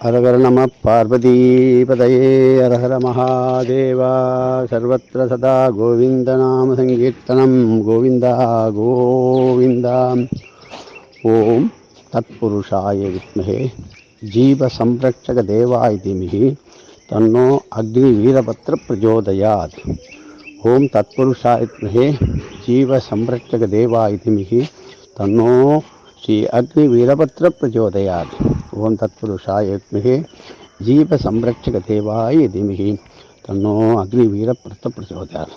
ஹரஹர நம பார்வதீபதயே ஹரஹர மகாதேவா சர்வத்திர சதா கோவிந்த நாம சங்கீர்த்தனம் கோவிந்தா கோவிந்தா ஓம் தத்புருஷாய வித்மகே ஜீவ சம்ரக்ஷக தேவாய தீமிகி தன்னோ அக்னி வீரபத்ர பிரஜோதயாத் ஓம் தத்புருஷாய வித்மகே ஜீவ சம்ரக்ஷக தேவாய தீமிகி தன்னோ ஸ்ரீ அக்னி வீரபத்ர பிரஜோதயாத் ஓம் தத்புருஷாய வித்மகே ஜீவ சம்ரக்ஷக தேவாய தீமிகி தன்னோ அக்னி வீரபத்ர பிரச்சோதயாத்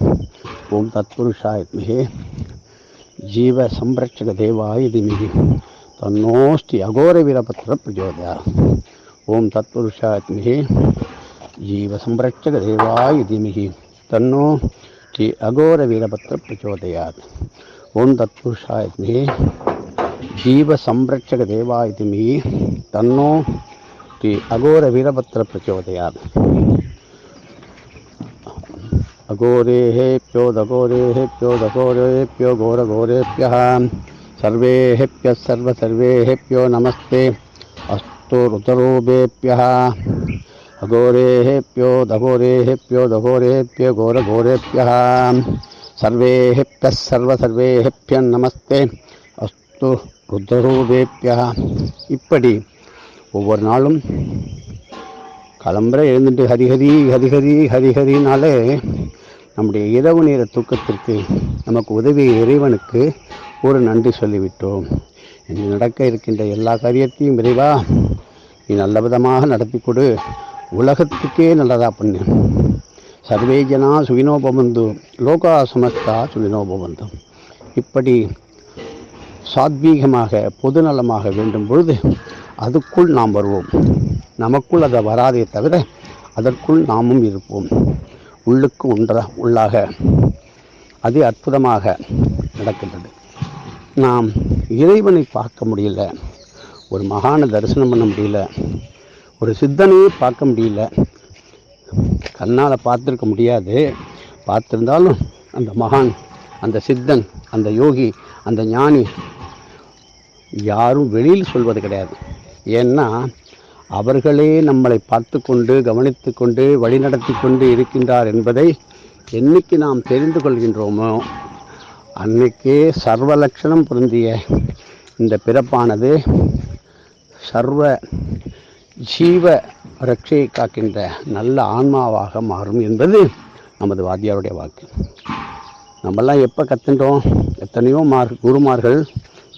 ஓம் தத்புருஷாய வித்மகே ஜீவ சம்ரக்ஷக தேவாய தீமிகி தன்னோ ஸ்ரீ அகோர வீரபத்ர பிரச்சோதயாத் ஓம் தத்புருஷாய வித்மகே ஜீவ சம்ரக்ஷக தேவாய தீமிகி தன்னோ ஸ்ரீ அகோர வீரபத்ர பிரச்சோதயாத் जीवसंरक्षकदेवा देवा मयि तन्नो ति प्रचोदया प्रचोदयात् अघोरेहेप्योदघोरेहेप्योदघोरेप्यो घोरघोरेभ्यः सर्वेहेभ्यः सर्वसर्वेहेभ्यो नमस्ते। अस्तु ऋतरूपेभ्यः अघोरेहेप्योदघोरेहेप्योदघोरेभ्यो घोरघोरेभ्यः सर्वेहेभ्यः सर्वसर्वेहेभ्यः नमस्ते। अस्तु ருத்ரரூபேபியா இப்படி ஒவ்வொரு நாளும் கிளம்புற எழுந்துட்டு ஹரிஹரி ஹரிஹரி ஹரிஹரினாலே நம்முடைய இரவு நேர தூக்கத்திற்கு நமக்கு உதவிய இறைவனுக்கு ஒரு நன்றி சொல்லிவிட்டோம். இன்று நடக்க இருக்கின்ற எல்லா காரியத்தையும் விரைவா நீ நல்ல விதமாக நடத்தி கொடு. உலகத்துக்கே நல்லதாக பண்ணு. சர்வே ஜனா சுகினோபபந்து லோகா சுமஸ்தா சுகினோபபந்து இப்படி சாத்வீகமாக பொதுநலமாக வேண்டும் பொழுது அதுக்குள் நாம் வருவோம். நமக்குள் அதை வராதே தவிர அதற்குள் நாமும் இருப்போம். உள்ளுக்கு ஒன்ற உள்ளாக அது அற்புதமாக நடக்கின்றது. நாம் இறைவனை பார்க்க முடியல ஒரு மகானை தரிசனம் பண்ண முடியல ஒரு சித்தனையே பார்க்க முடியல கண்ணால் பார்த்துருக்க முடியாது. பார்த்துருந்தாலும் அந்த மகான் அந்த சித்தன் அந்த யோகி அந்த ஞானி யாரும் வெளியில் சொல்வது கிடையாது. ஏன்னா அவர்களே நம்மளை பார்த்து கொண்டு கவனித்து கொண்டு வழிநடத்தி கொண்டு இருக்கின்றார் என்பதை என்னைக்கு நாம் தெரிந்து கொள்கின்றோமோ அன்னைக்கே சர்வ லட்சணம் பொருந்திய இந்த பிறப்பானது சர்வ ஜீவ ரட்சையை காக்கின்ற நல்ல ஆன்மாவாக மாறும் என்பது நமது வாத்தியாருடைய வாக்கு. நம்மெல்லாம் எப்போ கற்றுட்டோம் எத்தனையோ மார் குருமார்கள்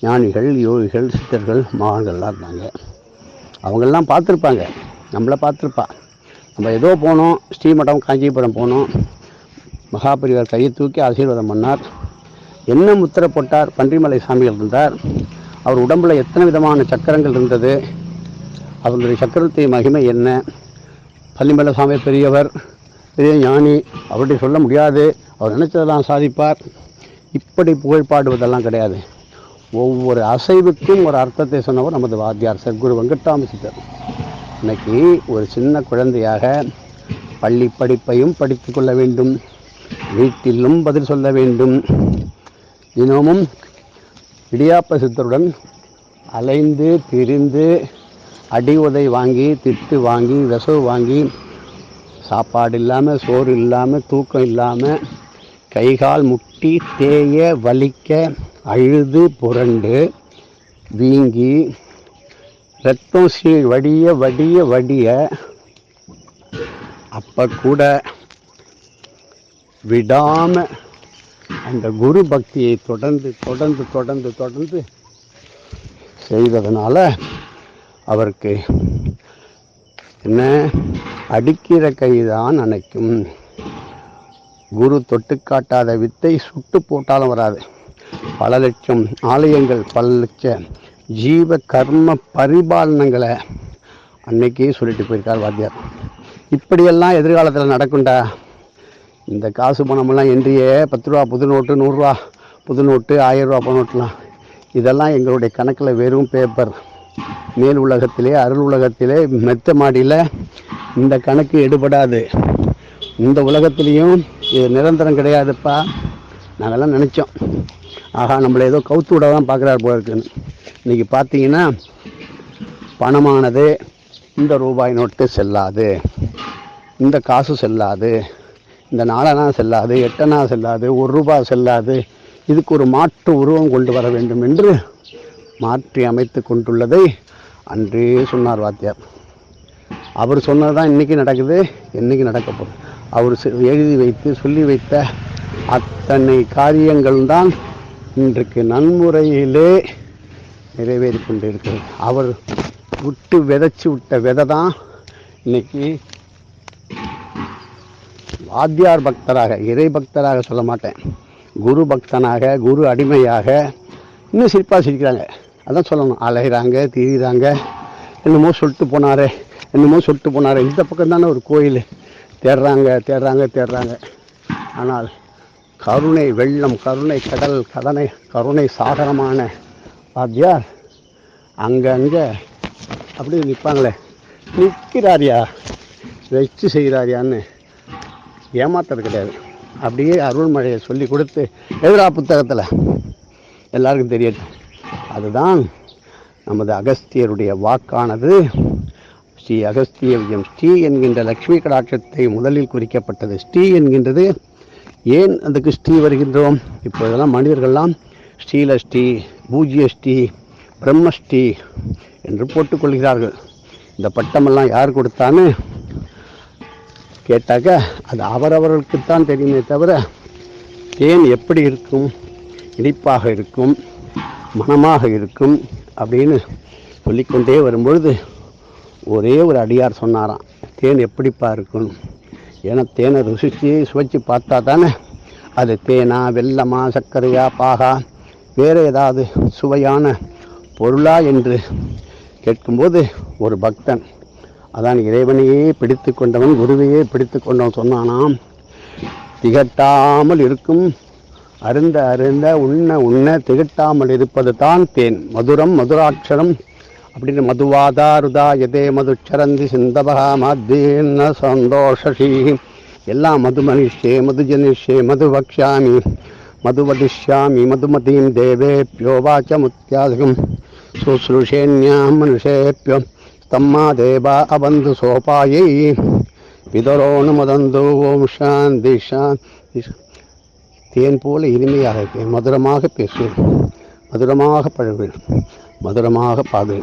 ஞானிகள் யோகிகள் சித்தர்கள் மகான்கள்லாம் இருந்தாங்க. அவங்கெல்லாம் பார்த்துருப்பாங்க. நம்மளை பார்த்துருப்பா. நம்ம ஏதோ போனோம் ஸ்ரீமடம் காஞ்சிபுரம் போனோம். மகாபரிவார் கையை தூக்கி ஆசீர்வாதம் பண்ணார். என்ன முத்திரை போட்டார்? பன்றிமலை சாமிகள் இருந்தார். அவர் உடம்புல எத்தனை விதமான சக்கரங்கள் இருந்தது? அவருடைய சக்கரத்தை மகிமை என்ன? பள்ளிமலை சாமி பெரியவர் பெரிய ஞானி அவருடைய சொல்ல முடியாது. அவர் நினைச்சதெல்லாம் சாதிப்பார். இப்படி புகழ் பாடுவதெல்லாம் கிடையாது. ஒவ்வொரு அசைவுக்கும் ஒரு அர்த்தத்தை சொன்னவர் நமது வாத்தியார் சத்குரு வெங்கட்டாம சித்தர் இன்னைக்கு ஒரு சின்ன குழந்தையாக பள்ளி படிப்பையும் படித்து கொள்ள வேண்டும் வீட்டிலும் பதில் சொல்ல வேண்டும். தினமும் இடியாப்ப சித்தருடன் அலைந்து திரிந்து அடி உதை வாங்கி திட்டு வாங்கி விசவு வாங்கி சாப்பாடு இல்லாமல் சோறு இல்லாமல் தூக்கம் இல்லாமல் கைகால் முட்டி தேய வலிக்க அழுது புரண்டு வீங்கி ரத்தம் சீ வடிய வடிய வடிய அப்போ கூட விடாமல் அந்த குரு பக்தியை தொடர்ந்து தொடர்ந்து தொடர்ந்து தொடர்ந்து செய்ததுனால அவருக்கு என்ன? அடிக்கிற கைதான் அணைக்கும். குரு தொட்டு காட்டாத வித்தை சுட்டு போட்டாலும் வராது. பல லட்சம் ஆலயங்கள் பல லட்ச ஜீவ கர்ம பரிபாலனங்களை அன்னைக்கே சொல்லிட்டு போயிருக்கார் வாத்தியார். இப்படியெல்லாம் எதிர்காலத்தில் நடக்கும்டா. இந்த காசு பணமெல்லாம் என்றியே பத்து ரூபா புது நோட்டு நூறுரூவா புது நோட்டு ஆயிரம் ரூபா நோட்டுலாம். இதெல்லாம் எங்களுடைய கணக்கில் வெறும் பேப்பர் மேல் உலகத்திலே அருள் உலகத்திலே மெத்த மாடியில் இந்த கணக்கு எடுபடாது. இந்த உலகத்திலையும் இது நிரந்தரம் கிடையாதுப்பா. நாங்கள்லாம் நினச்சோம். ஆகா நம்மளை ஏதோ கவுத்து விட தான் பார்க்குறாரு போல இருக்குன்னு. இன்றைக்கி பார்த்தீங்கன்னா பணமானது இந்த ரூபாய் நோட்டு செல்லாது இந்த காசு செல்லாது இந்த நாலனா செல்லாது எட்டனா செல்லாது ஒரு ரூபாய் செல்லாது இதுக்கு ஒரு மாற்று உருவம் கொண்டு வர வேண்டும் என்று மாற்றி அமைத்து கொண்டுள்ளதை அன்றே சொன்னார் வாத்தியார். அவர் சொன்னது தான் இன்றைக்கி நடக்குது என்றைக்கு நடக்க போகுது? அவர் செ- எழுதி வைத்து சொல்லி வைத்த அத்தனை காரியங்கள் தான் இன்றைக்கு நன்முறையிலே நிறைவேறி கொண்டிருக்கிறது. அவர் விட்டு விதைச்சி விட்ட விதை தான் இன்னைக்கு வாத்தியார் பக்தராக இறை பக்தராக சொல்ல மாட்டேன். குரு பக்தனாக குரு அடிமையாக இன்னும் சிரிப்பாக சிரிக்கிறாங்க. அதான் சொல்லணும். அலைகிறாங்க திரிகிறாங்க என்னமோ சொல்லிட்டு போனாரே என்னமோ சொல்லிட்டு போனாரே. இந்த பக்கம் தானே ஒரு கோயில். தேடுறாங்க தேடுறாங்க தேடுறாங்க. ஆனால் கருணை வெள்ளம் கருணை கடல் கடனை கருணை சாகரமான வாத்தியார். அங்கங்கே அப்படியே நிற்பாங்களே நிற்கிறாரியா வச்சு செய்கிறாரியான்னு ஏமாத்துறது கிடையாது. அப்படியே அருள்மழையை சொல்லி கொடுத்து எதிரா புத்தகத்தில். எல்லாருக்கும் தெரியுது அதுதான் நமது அகஸ்தியருடைய வாக்கானது. ஸ்ரீ அகஸ்திய விஜயம் ஸ்ரீ என்கின்ற லக்ஷ்மி கடாட்சத்தை முதலில் குறிக்கப்பட்டது. ஸ்ரீ என்கின்றது ஏன் அந்த ஸ்ரீ வருகின்றோம்? இப்போதெல்லாம் மனிதர்கள்லாம் ஸ்ரீலஷ்டி பூஜ்யஷ்டி பிரம்மஷ்டி என்று போட்டுக்கொள்கிறார்கள் இந்த பட்டமெல்லாம் யார் கொடுத்தான்னு கேட்டாக்க அது அவரவர்களுக்குத்தான் தெரியுமே தவிர தேன் எப்படி இருக்கும்? இனிப்பாக இருக்கும் மனமாக இருக்கும் அப்படின்னு சொல்லிக்கொண்டே வரும்பொழுது ஒரே ஒரு அடியார் சொன்னாராம் தேன் எப்படிப்பா இருக்கும்? ஏன்னா தேனை ருசித்து சுவைச்சு பார்த்தா தானே அது தேனா வெல்லமா சர்க்கரையா பாகா? வேறு ஏதாவது சுவையான பொருளா என்று கேட்கும்போது ஒரு பக்தன் அதான் இறைவனையே பிடித்து கொண்டவன் குருவையே பிடித்து கொண்டவன் சொன்னானாம். திகட்டாமல் இருக்கும் அருந்த அருந்த உண்ண உண்ண திகட்டாமல் இருப்பது தான் தேன். மதுரம் மதுராட்சரம் அப்படின்னு மதுவாதாருதா எதே மதுச்சரந்தி சிந்தபகா மத்தியன்ன சந்தோஷி எல்லாம் மது மனுஷே மது ஜனிஷே மது பக்ஷாமி மது வதிஷ்யாமி மதுமதீம் தேவேப்பியோவாச்ச முத்தியாசகம் சுசுருஷேன்யாம் மனுஷேப்பியம் தம்மா தேவா அபந்து சோபாயை. பிதரோனு மதந்து ஓம் சாந்தி சாந்தி. தேன் போல இனிமையாக மதுரமாக பேசுவேன் மதுரமாக பழகுவேன். மதுரமாக பாது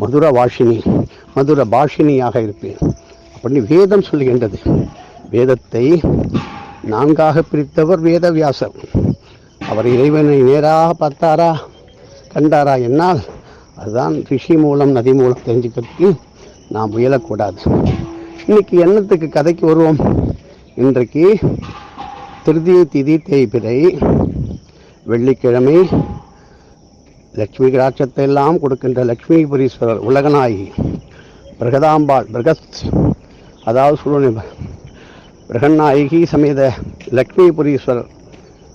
மதுர வாஷினி மதுர பாஷினியாக இருப்பேன். அப்படின்னு வேதம் சொல்லுகின்றது வேதத்தை நான்காக பிரித்தவர் வேதவியாசர். அவர் இறைவனை நேராக பார்த்தாரா கண்டாரா என்னால்? அதுதான் ரிஷி மூலம் நதி மூலம் தெரிஞ்சுக்கிறதுக்கு நாம் முயலக்கூடாது. இன்னைக்கு என்னத்துக்கு கதைக்கு வருவோம்? இன்றைக்கு திருதிய திதி தேய்பிரை வெள்ளிக்கிழமை லக்ஷ்மி கடாட்சத்தை எல்லாம் கொடுக்கின்ற லட்சுமிபுரீஸ்வரர் உலகநாயகி பிரகதாம்பாள் பிரகத் அதாவது சொல்லணும் பிரகநாயகி சமேத லக்ஷ்மிபுரீஸ்வரர்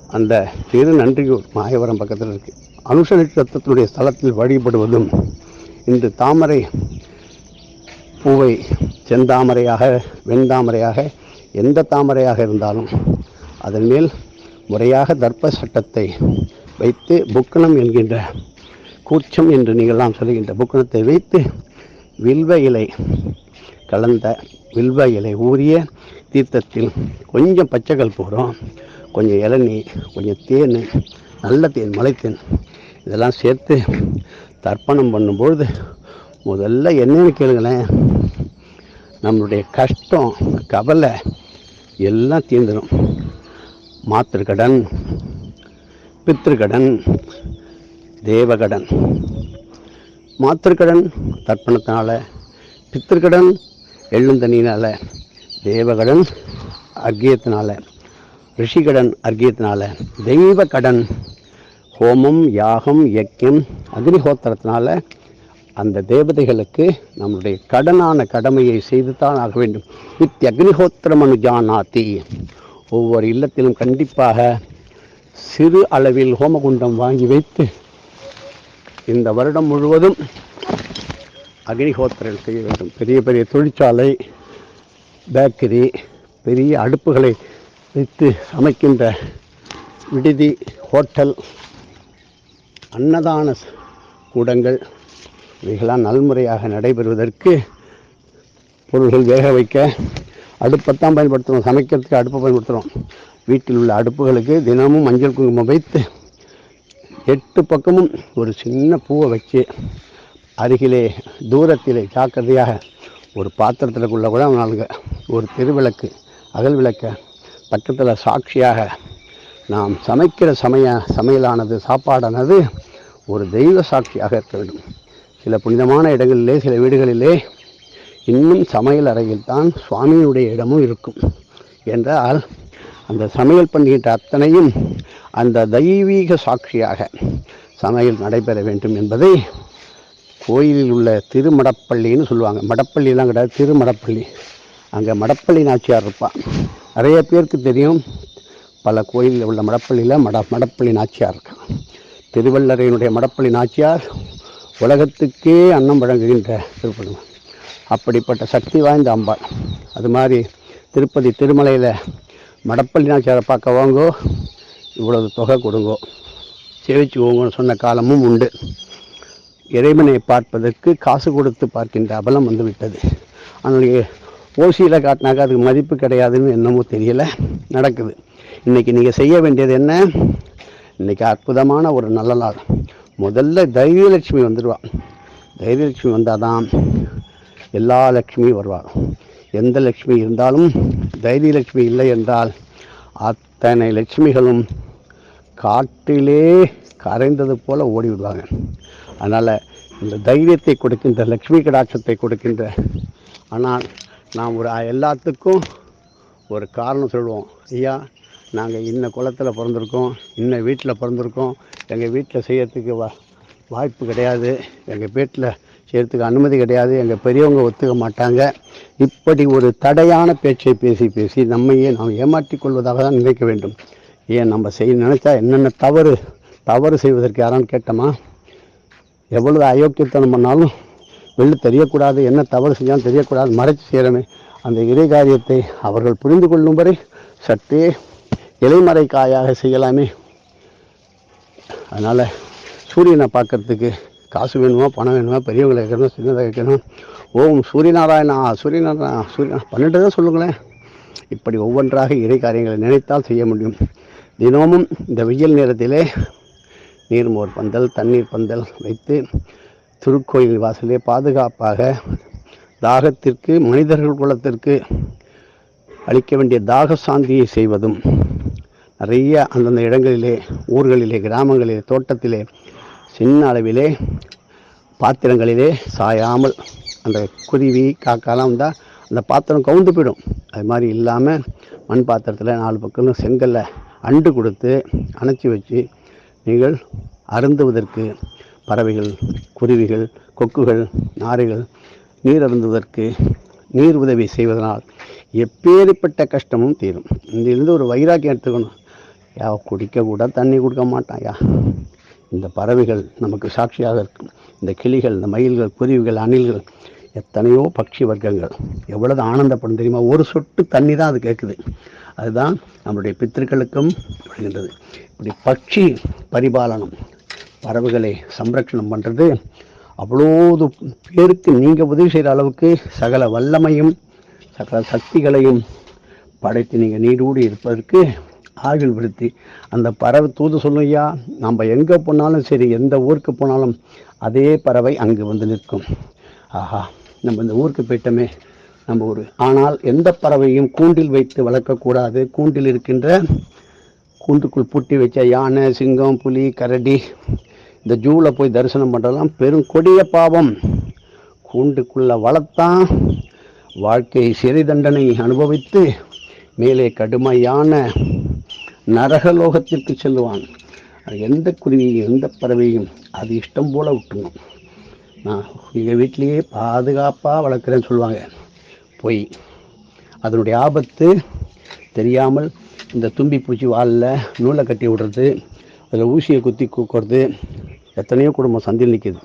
அந்த திரு நன்றியூர் மாயவரம் பக்கத்தில் இருக்குது அனுஷ நட்சத்திரத்தினுடைய ஸ்தலத்தில் வழிபடுவதும் இன்று தாமரை பூவை செந்தாமரையாக வெண்தாமரையாக எந்த தாமரையாக இருந்தாலும் அதன் மேல் முறையாக தர்ப்ப சட்டத்தை வைத்து புக்கணம் என்கின்ற கூச்சம் என்று நீங்கள்லாம் சொல்லுகின்ற புக்கணத்தை வைத்து வில்வ இலை கலந்த வில்வ இலை ஊறிய தீர்த்தத்தில் கொஞ்சம் பச்சைக்கல் போகிறோம். கொஞ்சம் இளநீ கொஞ்சம் தேன் நல்ல தேன் மலைத்தேன் இதெல்லாம் சேர்த்து தர்ப்பணம் பண்ணும்பொழுது முதல்ல என்னென்னு கேளுங்களேன். நம்மளுடைய கஷ்டம் கவலை எல்லாம் தீர்ந்துடும் மாத்திருக்கடன் பித்திருக்கடன் தேவகடன். மாத்திருக்கடன் தர்ப்பணத்தினால் பித்திருக்கடன் எள்ளுந்தனியினால் தேவகடன் அர்க்கியத்தினால் ரிஷிகடன் அர்க்கியத்தினால் தெய்வ கடன் ஹோமம் யாகம் யக்கியம் அக்னிஹோத்திரத்தினால அந்த தேவதைகளுக்கு நம்முடைய கடனான கடமையை செய்துதான் ஆக வேண்டும். இத்தி அக்னிஹோத்திரம் அனுஜானாத்தி ஒவ்வொரு இல்லத்திலும் கண்டிப்பாக சிறு அளவில் ஹோமகுண்டம் வாங்கி வைத்து இந்த வருடம் முழுவதும் அக்னிஹோத்திரம் செய்ய வேண்டும். பெரிய பெரிய தொழிற்சாலை பேக்கரி பெரிய அடுப்புகளை வைத்து அமைக்கின்ற விடுதி ஹோட்டல் அன்னதான கூடங்கள் இவைகளாம் நல்முறையாக நடைபெறுவதற்கு பொருள்கள் வேக வைக்க அடுப்பைத்தான் பயன்படுத்துகிறோம் சமைக்கிறதுக்கு அடுப்பை பயன்படுத்துகிறோம் வீட்டில் உள்ள அடுப்புகளுக்கு தினமும் மஞ்சள் குங்குமம் வைத்து எட்டு பக்கமும் ஒரு சின்ன பூவை வச்சு அருகிலே தூரத்திலே ஜாக்கிரதையாக ஒரு பாத்திரத்திற்குள்ள கூட நாளுங்க ஒரு திருவிளக்கு அகல் விளக்க பக்கத்தில் சாட்சியாக நாம் சமைக்கிற சமய சமையலானது சாப்பாடானது ஒரு தெய்வ சாட்சியாக இருக்க வேண்டும். சில புனிதமான இடங்களிலே சில வீடுகளிலே இன்னும் சமையல் அறையில் தான் சுவாமியினுடைய இடமும் இருக்கும். என்றால் அந்த சமையல் பண்ணுகின்ற அத்தனையும் அந்த தெய்வீக சாட்சியாக சமையல் நடைபெற வேண்டும் என்பதை கோயிலில் உள்ள திருமடப்பள்ளின்னு சொல்லுவாங்க. மடப்பள்ளிலாம் கிடையாது திருமடப்பள்ளி. அங்கே மடப்பள்ளி நாச்சியார் இருப்பாள் நிறைய பேருக்கு தெரியும். பல கோயிலில் உள்ள மடப்பள்ளியில் மட மடப்பள்ளி நாச்சியார் இருக்கான் திருவள்ளரையினுடைய மடப்பள்ளி நாச்சியார் உலகத்துக்கே அன்னம் வழங்குகின்ற திருப்பணம் அப்படிப்பட்ட சக்தி வாய்ந்த அம்பாள். அது மாதிரி திருப்பதி திருமலையில் மடப்பள்ளி நாச்சியாரை பார்க்க வாங்கோ இவ்வளவு தொகை கொடுங்கோ. சேவிச்சுக்கோங்கன்னு சொன்ன காலமும் உண்டு. இறைவனை பார்ப்பதற்கு காசு கொடுத்து பார்க்கின்ற அபலம் வந்துவிட்டது ஆனால் ஓசியில் காட்டினாக்கா அதுக்கு மதிப்பு கிடையாதுன்னு என்னமோ தெரியலை நடக்குது. இன்றைக்கி நீங்கள் செய்ய வேண்டியது என்ன? இன்றைக்கி அற்புதமான ஒரு நல்ல நாள். முதல்ல தைரியலட்சுமி வந்துடுவாள் தைரியலட்சுமி வந்தால் தான் எல்லா லட்சுமியும் வருவாள். எந்த லட்சுமி இருந்தாலும் தைரியலட்சுமி இல்லை என்றால் அத்தனை லட்சுமிகளும் காட்டிலே கரைந்தது போல ஓடி விடுவாங்க அதனால் இந்த தைரியத்தை கொடுக்கின்ற லக்ஷ்மி கடாட்சத்தை கொடுக்கின்ற ஆனால் நாம் ஒரு எல்லாத்துக்கும் ஒரு காரணம் சொல்லுவோம். ஐயா நாங்கள் இன்ன குளத்தில் பிறந்திருக்கோம் இன்ன வீட்டில் பிறந்திருக்கோம் எங்கள் வீட்டில் செய்யறதுக்கு வா வாய்ப்பு கிடையாது எங்கள் வீட்டில் செய்யறதுக்கு அனுமதி கிடையாது. எங்கள் பெரியவங்க ஒத்துக்க மாட்டாங்க. இப்படி ஒரு தடையான பேச்சை பேசி பேசி நம்மையே நாம் ஏமாற்றிக் கொள்வதாக தான் நினைக்க வேண்டும். ஏன் நம்ம செய்ய நினச்சா என்னென்ன தவறு தவறு செய்வதற்கு யாரான்னு கேட்டோமா? எவ்வளவு அயோக்கியத்தனம் பண்ணாலும் வெளில தெரியக்கூடாது. என்ன தவறு செஞ்சாலும் தெரியக்கூடாது. மறைச்சு செய்கிறமே அந்த இறை காரியத்தை அவர்கள் புரிந்து கொள்ளும் வரை சற்றே இலைமறை காயாக செய்யலாமே. அதனால் சூரியனை பார்க்கறதுக்கு காசு வேணுமா பணம் வேணுமா பெரியவங்களை கேட்கணும் சின்னதாக கேட்கணும் ஓம் சூரியநாராயணா சூரியநாராயணா சூரிய பன்னெண்டு தான் சொல்லுங்களேன். இப்படி ஒவ்வொன்றாக இறை காரியங்களை நினைத்தால் செய்ய முடியும். தினமும் இந்த வெயில் நேரத்திலே நீர்மோர் பந்தல் தண்ணீர் பந்தல் வைத்து திருக்கோயில் வாசலே பாதுகாப்பாக தாகத்திற்கு மனிதர்கள் குலத்திற்கு அளிக்க வேண்டிய தாக சாந்தியை செய்வதும் நிறைய அந்தந்த இடங்களிலே ஊர்களிலே கிராமங்களிலே தோட்டத்திலே சின்ன அளவிலே பாத்திரங்களிலே சாயாமல் அந்த குருவி காக்காலாம் வந்தால் அந்த பாத்திரம் கவுந்து போயிடும். அது மாதிரி இல்லாமல் மண் பாத்திரத்தில் நாலு பக்கம் செங்கல்ல அண்டு கொடுத்து அணைச்சி வச்சு நீங்கள் அருந்துவதற்கு பறவைகள் குருவிகள் கொக்குகள் நாரைகள் நீர் அருந்துவதற்கு நீர் உதவி செய்வதனால் எப்பேற்பட்ட கஷ்டமும் தீரும். இதிலிருந்து ஒரு வைராக்கியம் எடுத்துக்கணும். யா குடிக்க கூட தண்ணி கொடுக்க மாட்டான் யா. இந்த பறவைகள் நமக்கு சாட்சியாக இருக்கும். இந்த கிளிகள் இந்த மயில்கள் குருவிகள் அணில்கள் எத்தனையோ பட்சி வர்க்கங்கள். எவ்வளவு ஆனந்தப்படும் தெரியுமா? ஒரு சொட்டு தண்ணி தான் அது கேட்குது. அதுதான் நம்முடைய பித்திருக்களுக்கும் விழுகின்றது இப்படி பட்சி பரிபாலனம் பறவைகளை சம்ரட்சணம் பண்ணுறது அவ்வளோது பேருக்கு நீங்கள் உதவி செய்கிற அளவுக்கு சகல வல்லமையும் சகல சக்திகளையும் படைத்து நீங்கள் நீடூடி இருப்பதற்கு ஆயுள் விருத்தி அந்த பறவை தூது சொல்லும் ஐயா நம்ம எங்கே போனாலும் சரி எந்த ஊருக்கு போனாலும் அதே பறவை அங்கு வந்து நிற்கும். ஆஹா நம்ம இந்த ஊருக்கு போயிட்டோமே. நம்ம ஊர் ஆனால் எந்த பறவையும் கூண்டில் வைத்து வளர்க்கக்கூடாது. கூண்டில் இருக்கின்ற கூண்டுக்குள் பூட்டி வச்ச யானை சிங்கம் புலி கரடி இந்த ஜூவில் போய் தரிசனம் பண்ணுறதெல்லாம் பெரும் கொடிய பாவம். கூண்டுக்குள்ளே வளர்த்தான் வாழ்க்கை சிறை தண்டனை அனுபவித்து மேலே கடுமையான நரகலோகத்திற்கு செல்லுவான். அது எந்த குருவியும் எந்த பறவையும் அது இஷ்டம் போல் விட்டுணும் நான் எங்கள் வீட்டிலேயே பாதுகாப்பாக வளர்க்குறேன்னு சொல்லுவாங்க. பொய் அதனுடைய ஆபத்து தெரியாமல் இந்த தும்பி பூச்சி வாலில் நூலை கட்டி விடுறது அதில் ஊசியை குத்தி கூக்குறது எத்தனையோ குடும்பம் சந்தில் நிற்கிது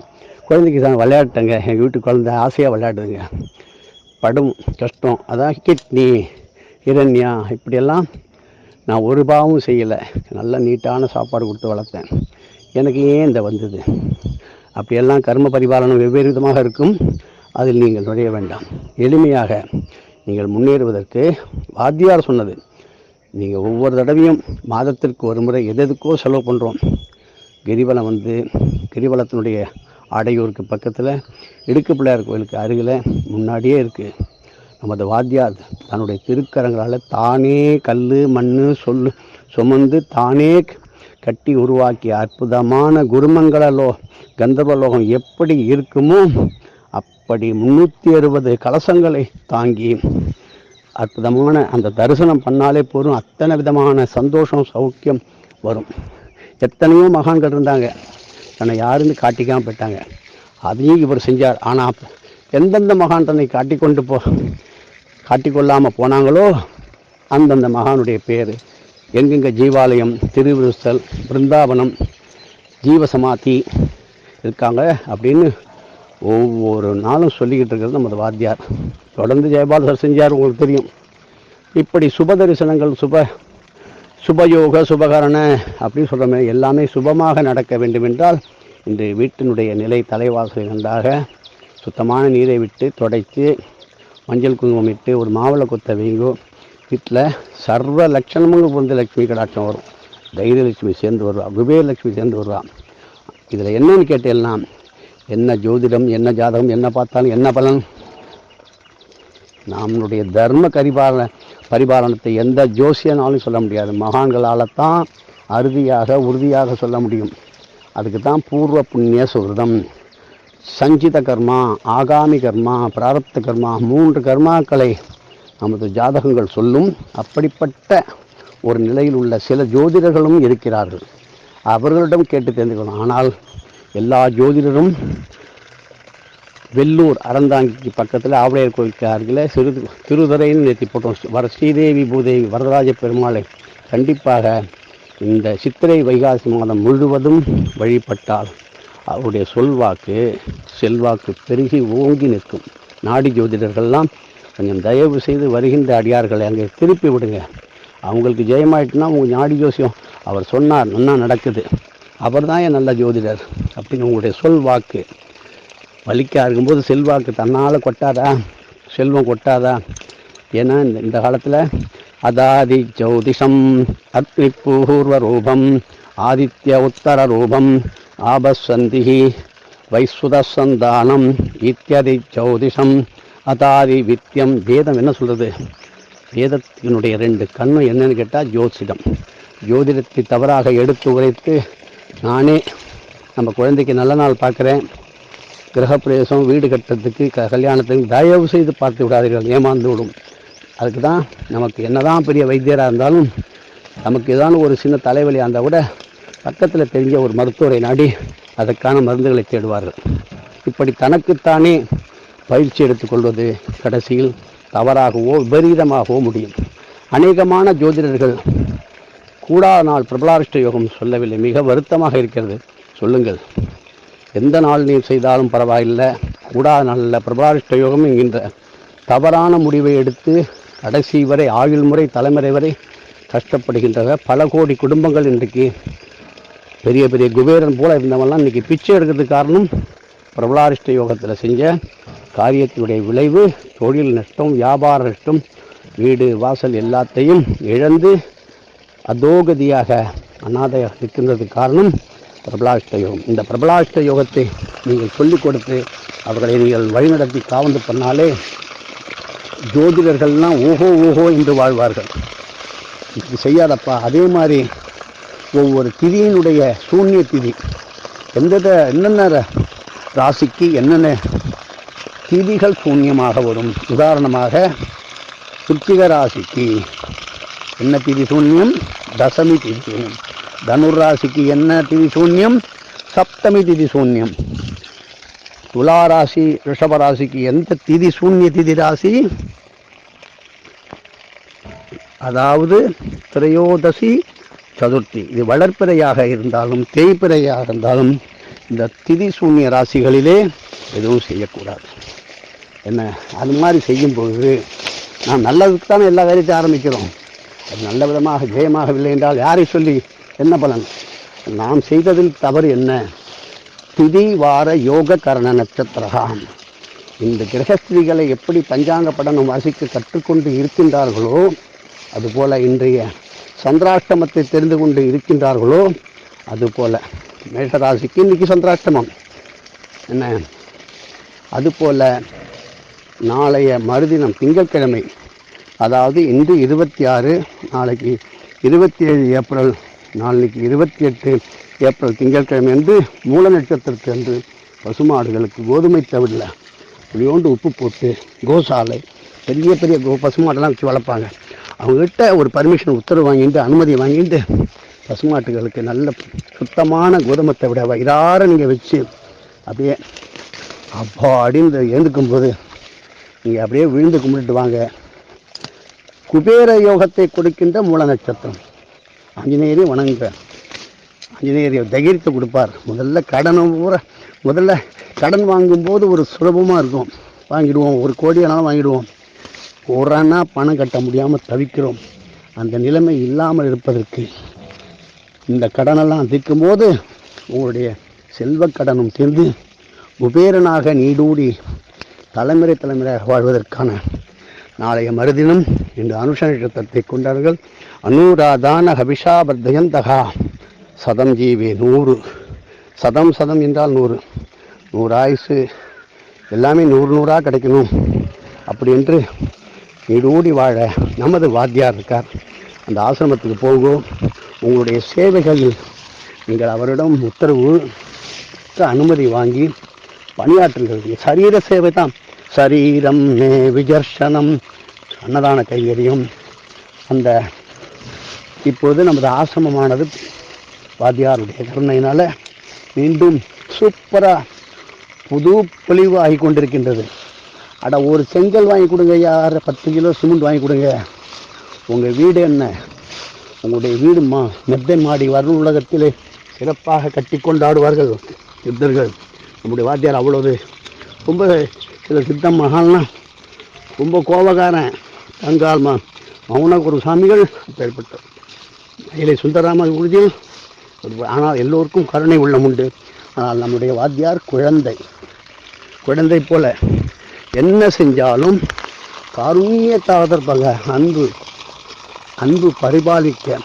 குழந்தைக்கு தான் விளையாட்டுங்க. எங்கள் வீட்டு குழந்தை ஆசையாக விளையாடுதுங்க. படும் கஷ்டம். அதான் கிட்னி இரண்யா இப்படியெல்லாம் நான் ஒரு பாவமும் செய்யலை. நல்ல நீட்டான சாப்பாடு கொடுத்து வளர்த்தேன். எனக்கு ஏன் இந்த வந்தது? அப்படியெல்லாம் கர்ம பரிபாலனம் வெவ்வேறு விதமாக இருக்கும். அதில் நீங்கள் நுழைய வேண்டாம். எளிமையாக நீங்கள் முன்னேறுவதற்கு வாத்தியார் சொன்னது. நீங்கள் ஒவ்வொரு தடவையும் மாதத்திற்கு ஒரு முறை எதெதுக்கோ செலவு பண்ணுறோம் கிரிவலம் வந்து கிரிவலத்தினுடைய ஆடையூருக்கு பக்கத்தில் இடுக்கு பிள்ளையார் கோயிலுக்கு அருகில் முன்னாடியே இருக்குது நமது வாத்தியார் தன்னுடைய திருக்கரங்களால் தானே கல் மண் சொல்லு சுமந்து தானே கட்டி உருவாக்கிய அற்புதமான குருமங்களலோ கந்தர்வலோகம் எப்படி இருக்குமோ அப்படி முன்னூற்றி அறுபது கலசங்களை தாங்கி அற்புதமான அந்த தரிசனம் பண்ணாலே போதும். அத்தனை விதமான சந்தோஷம் சௌக்கியம் வரும். எத்தனையோ மகான்கள் இருந்தாங்க. தன்னை யாருன்னு காட்டிக்காமல் போயிட்டாங்க. அதையும் இவர் செஞ்சார். ஆனால் எந்தெந்த மகான் தன்னை காட்டிக்கொண்டு போ காட்டிக்கொள்ளாமல் போனாங்களோ அந்தந்த மகானுடைய பேர். எங்கெங்கே ஜீவாலயம் திருவிருத்தல் பிருந்தாவனம் ஜீவசமாதி இருக்காங்க அப்படின்னு ஒவ்வொரு நாளும் சொல்லிக்கிட்டு இருக்கிறது நமது வாத்தியார். தொடர்ந்து ஜெயபால் செஞ்சார் உங்களுக்கு தெரியும். இப்படி சுப தரிசனங்கள் சுப சுபயோக சுபகரண அப்படின்னு சொல்கிறோமே எல்லாமே சுபமாக நடக்க வேண்டுமென்றால் இந்த வீட்டினுடைய நிலை தலைவாசல் நன்றாக சுத்தமான நீரை விட்டு துடைத்து மஞ்சள் குங்குமம் இட்டு ஒரு மாவளை கொத்த வைங்கோ. வீட்டில் சர்வ லட்சணமும் வந்து லட்சுமி கடாட்சம் வரும். தைரியலட்சுமி சேர்ந்து வருவா குபேரலட்சுமி சேர்ந்து வருவா. இதில் என்னன்னு கேட்டேன்னா என்ன ஜோதிடம் என்ன ஜாதகம் என்ன பார்த்தாலும் என்ன பலன்? நம்மளுடைய தர்ம கரிபாலன பரிபாலனத்தை எந்த ஜோசியனாலும் சொல்ல முடியாது. மகான்களால் தான் அறுதியாக உறுதியாக சொல்ல முடியும். அதுக்கு தான் பூர்வ புண்ணிய சுகிருதம். சஞ்சித கர்மா ஆகாமி கர்மா பிராரப்த கர்மா மூன்று கர்மாக்களை நமது ஜாதகங்கள் சொல்லும். அப்படிப்பட்ட ஒரு நிலையில் உள்ள சில ஜோதிடர்களும் இருக்கிறார்கள். அவர்களிடம் கேட்டு தெரிந்துக்கணும் ஆனால் எல்லா ஜோதிடரும் வெள்ளூர் அறந்தாங்கிக்கு பக்கத்தில் ஆவுடையர் கோயிலுக்கு அருகில் சிறு திருதரைன்னு நிறுத்தி போட்டோம். வர ஸ்ரீதேவி பூதேவி வரதராஜ பெருமாளை கண்டிப்பாக இந்த சித்திரை வைகாசி மாதம் முழுவதும் வழிபட்டால் அவருடைய சொல்வாக்கு செல்வாக்கு பெருகி ஓங்கி நிற்கும். நாடி ஜோதிடர்கள்லாம் கொஞ்சம் தயவு செய்து வருகின்ற அடியார்களை அங்கே திருப்பி விடுங்க. அவங்களுக்கு ஜெயமாயிட்டுனா உங்கள் நாடி ஜோசியம் அவர் சொன்னார் நன்னா நடக்குது. அவர் தான் என் நல்ல ஜோதிடர் அப்படின்னு உங்களுடைய சொல் வாக்கு வலிக்கா இருக்கும்போது செல்வாக்கு தன்னால் கொட்டாதா? செல்வம் கொட்டாதா? ஏன்னா இந்த இந்த காலத்தில் அதாதி ஜோதிஷம் அக்னி பூர்வ ரூபம் ஆதித்ய உத்தர ரூபம் ஆபசந்திகி வைஸ்வதசந்தானம் இத்தியாதி ஜோதிஷம் அதாதி வித்தியம் வேதம் என்ன சொல்கிறது வேதத்தினுடைய ரெண்டு கண்ணும் என்னன்னு கேட்டால் ஜோதிடம். ஜோதிடத்தை தவறாக எடுத்து உரைத்து நானே நம்ம குழந்தைக்கு நல்ல நாள் பார்க்குறேன். கிரகப்பிரவேசம் வீடு கட்டுறதுக்கு க கல்யாணத்துக்கு தயவு செய்து பார்த்து விடாதீர்கள் ஏமாந்து விடும். அதுக்கு தான் நமக்கு என்னதான் பெரிய வைத்தியராக இருந்தாலும் நமக்கு ஏதாவது ஒரு சின்ன தலைவலியாக இருந்தால் கூட பக்கத்தில் தெரிஞ்ச ஒரு மருத்துவரை நாடி அதற்கான மருந்துகளை தேடுவார்கள். இப்படி தனக்குத்தானே பயிற்சி எடுத்துக்கொள்வது கடைசியில் தவறாகவோ விபரீதமாகவோ முடியும். அநேகமான ஜோதிடர்கள் கூடா நாள் பிரபலாரிஷ்ட யோகம் சொல்லவில்லை. மிக வருத்தமாக இருக்கிறது. சொல்லுங்கள். எந்த நாள் நீ செய்தாலும் பரவாயில்லை. கூடா நாளில் பிரபலாரிஷ்ட யோகம் என்கின்ற தவறான முடிவை எடுத்து கடைசி வரை ஆயுள் முறை தலைமுறை வரை கஷ்டப்படுகின்றன பல கோடி குடும்பங்கள் இன்றைக்கு பெரிய பெரிய குபேரன் போல இருந்தவெல்லாம் இன்றைக்கி பிச்சை எடுக்கிறதுக்கு காரணம் பிரபலாரிஷ்ட யோகத்தில் செஞ்ச காரியத்தினுடைய விளைவு தொழில் நஷ்டம் வியாபார நஷ்டம் வீடு வாசல் எல்லாத்தையும் இழந்து அதோகதியாக அனாதையாக நிற்கின்றதுக்கு காரணம் பிரபலாஷ்ட யோகம். இந்த பிரபலாஷ்ட யோகத்தை நீங்கள் சொல்லிக் கொடுத்து அவர்களை நீங்கள் வழிநடத்தி காவந்து பண்ணாலே ஜோதிடர்கள்லாம் ஓஹோ ஓஹோ என்று வாழ்வார்கள். இப்படி செய்யாதப்பா. அதே மாதிரி ஒவ்வொரு திதியினுடைய சூன்ய திதி. எந்தெந்த என்னென்ன ர- ராசிக்கு என்னென்ன திதிகள் சூன்யமாக வரும்? உதாரணமாக சுத்திக ராசிக்கு என்ன திதி சூன்யம்? தசமி திதி சூன்யம். தனுர் ராசிக்கு என்ன திதி சூன்யம்? சப்தமி திதி சூன்யம். துலா ராசி ரிஷப ராசிக்கு எந்த திதி சூன்ய திதி ராசி? அதாவது திரையோதசி சதுர்த்தி. இது வளர்ப்பிறையாக இருந்தாலும் தேய்ப்பிறையாக இருந்தாலும் இந்த திதி சூன்ய ராசிகளிலே எதுவும் செய்யக்கூடாது. என்ன? அது மாதிரி செய்யும்பொழுது நாம் நல்லதுக்கு தானே எல்லா காரியத்தையும் ஆரம்பிக்கிறோம். அது நல்ல விதமாக ஜெயமாகவில்லை என்றால் யாரை சொல்லி என்ன பலன்? நாம் செய்ததில் தவறு என்ன? திதி வார யோக கரண நட்சத்திரகாம். இந்த கிரகஸ்திரிகளை எப்படி பஞ்சாங்க படனம் வாசிக்க கற்றுக்கொண்டு இருக்கின்றார்களோ அதுபோல இன்றைய சந்திராஷ்டமத்தை தெரிந்து கொண்டு இருக்கின்றார்களோ அதுபோல் மேஷராசிக்கு இன்றைக்கி சந்திராஷ்டமம். என்ன? அதுபோல் நாளைய மறுதினம் திங்கட்கிழமை அதாவது இன்று இருபத்தி ஆறு நாளைக்கு இருபத்தி ஏழு ஏப்ரல் நாளைக்கு இருபத்தி எட்டு ஏப்ரல் திங்கட்கிழமை அன்று மூல நட்சத்திரத்து அன்று பசுமாடுகளுக்கு கோதுமை தவிரில் புளியோண்டு உப்பு போட்டு கோசாலை பெரிய பெரிய கோ பசுமாடெல்லாம் வச்சு வளர்ப்பாங்க. அவங்ககிட்ட ஒரு பர்மிஷன் உத்தரவு வாங்கிட்டு அனுமதி வாங்கிட்டு பசுமாட்டுகளுக்கு நல்ல சுத்தமான கோதுமத்தை விட வயிறார நீங்கள் வச்சு அப்படியே அப்பா அப்படின்னு எழுந்துக்கும் போது நீங்கள் அப்படியே விழுந்து கும்பிட்டு வாங்க. குபேர யோகத்தை கொடுக்கின்ற மூல நட்சத்திரம். ஆஞ்சநேயரை வணங்குற ஆஞ்சநேயரை தைரியத்தை கொடுப்பார். முதல்ல கடனை பூரா முதல்ல கடன் வாங்கும்போது ஒரு சுலபமாக இருக்கும். வாங்கிடுவோம். ஒரு கோடியானாலும் வாங்கிடுவோம். ஒரு பணம் கட்ட முடியாமல் தவிக்கிறோம். அந்த நிலைமை இல்லாமல் இருப்பதற்கு இந்த கடனெல்லாம் தீர்க்கும் போது உங்களுடைய செல்வக் கடனும் தீர்ந்து குபேரனாக நீடூடி தலைமுறை தலைமுறையாக வாழ்வதற்கான நாளைய மறுதினம் இந்த அனுஷ நட்சத்திரத்தை கொண்டார்கள். அனுராதான ஹபிஷாபர்தயந்தகா சதம் ஜீவி நூறு. சதம் சதம் என்றால் நூறு. நூறு ஆயுசு எல்லாமே நூறு நூறாக கிடைக்கணும். அப்படி என்று நீடூடி வாழ நமது வாத்தியார் இருக்கார். அந்த ஆசிரமத்துக்கு போகும் உங்களுடைய சேவைகளில் நீங்கள் அவரிடம் உத்தரவு அனுமதி வாங்கி பணியாற்றுங்கள். சரீர சேவை தான். சரீரம் மே விஜர்ஷனம் அன்னதான கைங்கரியம். அந்த இப்போது நமது ஆசிரமமானது வாத்தியாருடைய கருணையினால் மீண்டும் சூப்பராக புது பொலிவு ஆகி கொண்டிருக்கின்றது அட ஒரு செங்கல் வாங்கி கொடுங்க யார் பத்து கிலோ சிமெண்ட் வாங்கி கொடுங்க. உங்கள் வீடு என்ன? உங்களுடைய வீடு மா மெத்தை மாடி வரும் உலகத்திலே சிறப்பாக கட்டி கொண்டாடுவார்கள். சித்தர்கள் நம்முடைய வாத்தியார் அவ்வளவு. ரொம்ப சில சித்த மகான்லாம் ரொம்ப கோபக்காரன். தங்கால் மா மௌனகுரு சாமிகள் அப்பேற்பட்ட மயிலை சுந்தராம உறுதியில் ஆனால் எல்லோருக்கும் கருணை உள்ளம் உண்டு. ஆனால் நம்முடைய வாத்தியார் குழந்தை. குழந்தை போல. என்ன செஞ்சாலும் காருண்யத்தாக இருப்பாங்க அன்பு அன்பு பரிபாலிக்க.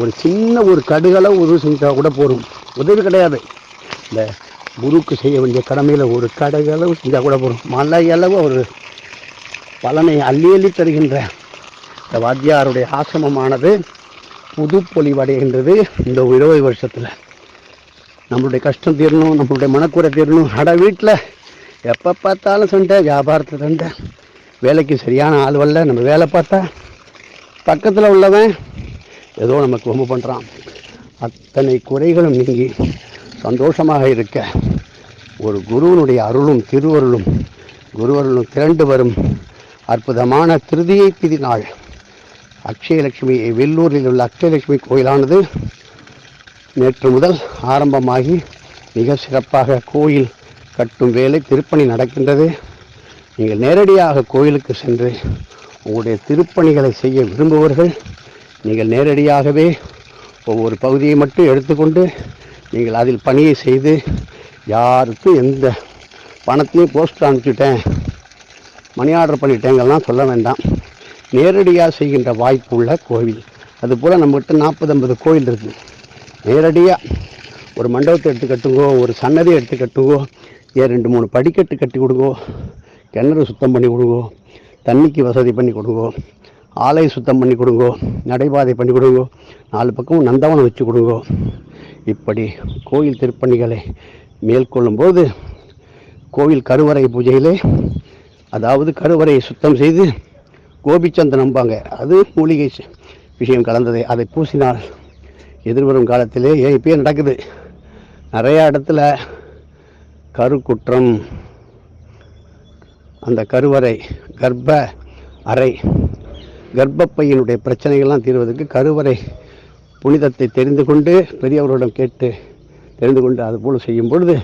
ஒரு சின்ன ஒரு கடுகளவு உதவி செஞ்சால் கூட போகும் உதவி கிடையாது. இந்த குருக்கு செய்ய வேண்டிய கடமையில் ஒரு கடுகளவு செஞ்சால் கூட போகும் மலையளவு ஒரு பலனை அள்ளி அள்ளி தருகின்ற இந்த வாத்தியாருடைய ஆசிரமமானது புது பொலிவடைகின்றது இந்த இருபது வருஷத்தில். நம்மளுடைய கஷ்டம் தீரணும் நம்மளுடைய மனக்குறை தீரணும். அட வீட்டில் எப்போ பார்த்தாலும் சண்டை வியாபாரத்தை சண்டை. வேலைக்கு சரியான ஆள் வரல நம்ம வேலை பார்த்தா பக்கத்தில் உள்ளவன் ஏதோ நமக்கு ரொம்ப பண்ணுறான் அத்தனை குறைகளும் நீங்கி சந்தோஷமாக இருக்க ஒரு குருவனுடைய அருளும் திருவருளும் குருவருளும் திரண்டு வரும் அற்புதமான திருதியை திதி நாள் அக்ஷயலட்சுமி வெள்ளூரில் உள்ள அக்ஷயலட்சுமி கோயிலானது நேற்று முதல் ஆரம்பமாகி மிக சிறப்பாக கோயில் கட்டும் வேலை திருப்பணி நடக்கின்றது. நீங்கள் நேரடியாக கோயிலுக்கு சென்று உங்களுடைய திருப்பணிகளை செய்ய விரும்புபவர்கள் நீங்கள் நேரடியாகவே ஒவ்வொரு பகுதியை மட்டும் எடுத்துக்கொண்டு நீங்கள் அதில் பணியை செய்து யாருக்கும் எந்த பணத்தையும் போஸ்ட் அனுப்பிச்சுட்டேன் மணி ஆர்டர் பண்ணிட்டேங்கெல்லாம் சொல்ல வேண்டாம். நேரடியாக செய்கின்ற வாய்ப்பு உள்ள கோவில். அதுபோல் நம்மகிட்ட நாற்பது ஐம்பது கோயில் இருக்குது நேரடியாக ஒரு மண்டபத்தை எடுத்து கட்டுங்கோ ஒரு சன்னதியை எடுத்து கட்டுங்கோ ஏன் ரெண்டு மூணு படிக்கட்டு கட்டி கொடுங்கோ கிணறு சுத்தம் பண்ணி கொடுங்கோ தண்ணிக்கு வசதி பண்ணி கொடுங்கோ ஆலை சுத்தம் பண்ணி கொடுங்கோ நடைபாதை பண்ணி கொடுங்கோ நாலு பக்கமும் நந்தவனம் வச்சு கொடுங்கோ. இப்படி கோயில் திருப்பணிகளை மேற்கொள்ளும்போது கோவில் கருவறை பூஜையிலே அதாவது கருவறையை சுத்தம் செய்து கோபிச்சந்தன் நம்பாங்க. அது மூலிகை விஷயம் கலந்தது. அதை பூசினால் எதிர்வரும் காலத்திலே ஏன் இப்பயே நடக்குது. நிறையா இடத்துல கருக்குற்றம். அந்த கருவறை கர்ப்ப அறை கர்ப்பப்பையினுடைய பிரச்சனைகள்லாம் தீர்வதற்கு கருவறை புனிதத்தை தெரிந்து கொண்டு பெரியவர்களிடம் கேட்டு தெரிந்து கொண்டு அதுபோல் செய்யும் பொழுது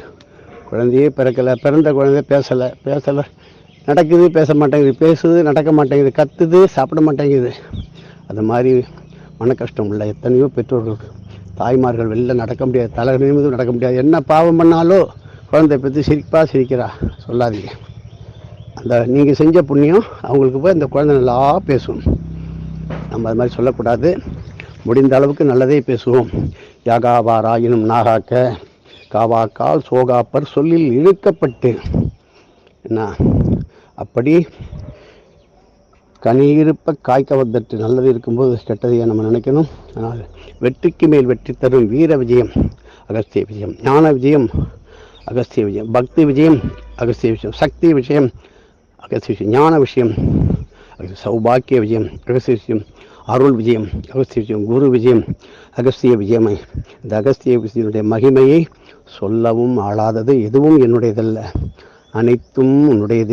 குழந்தையே பிறக்கலை பிறந்த குழந்தை பேசலை பேசலை. நடக்குது பேச மாட்டேங்குது பேசுது நடக்க மாட்டேங்குது கத்துது சாப்பிட மாட்டேங்குது. அது மாதிரி மன கஷ்டம் உள்ள எத்தனையோ பெற்றோர்கள் தாய்மார்கள் வெளில நடக்க முடியாது தலை நடக்க முடியாது. என்ன பாவம் பண்ணாலோ குழந்தை பற்றி சிரிப்பாக சிரிக்கிறா. சொல்லாதீங்க. அந்த நீங்கள் செஞ்ச புண்ணியம் அவங்களுக்கு போய் அந்த குழந்தை நல்லா பேசும். நம்ம அது மாதிரி சொல்லக்கூடாது. முடிந்த அளவுக்கு நல்லதே பேசுவோம். யாகாவாராயினும் நாகாக்க காவாக்கால் சோகாப்பர் சொல்லில் இழுக்கப்பட்டு. என்ன? அப்படி கனியிருப்ப காய்க்க வந்தட்டு நல்லது இருக்கும்போது கெட்டதையே நம்ம நினைக்கணும். ஆனால் வெற்றிக்கு மேல் வெற்றி தரும் வீர விஜயம் அகஸ்திய விஜயம் ஞான விஜயம் அகஸ்திய விஜயம் பக்தி விஜயம் அகஸ்திய விஷயம் சக்தி விஷயம் அகஸ்திய விஷயம் ஞான விஷயம் சௌபாக்கிய விஜயம் அகஸ்திய விஷயம் அருள் விஜயம் அகஸ்திய விஜயம் குரு விஜயம் அகஸ்திய விஜயமை. இந்த அகஸ்திய விஜயனுடைய மகிமையை சொல்லவும் ஆளாதது எதுவும் என்னுடையதல்ல. அனைத்தும் உன்னுடையது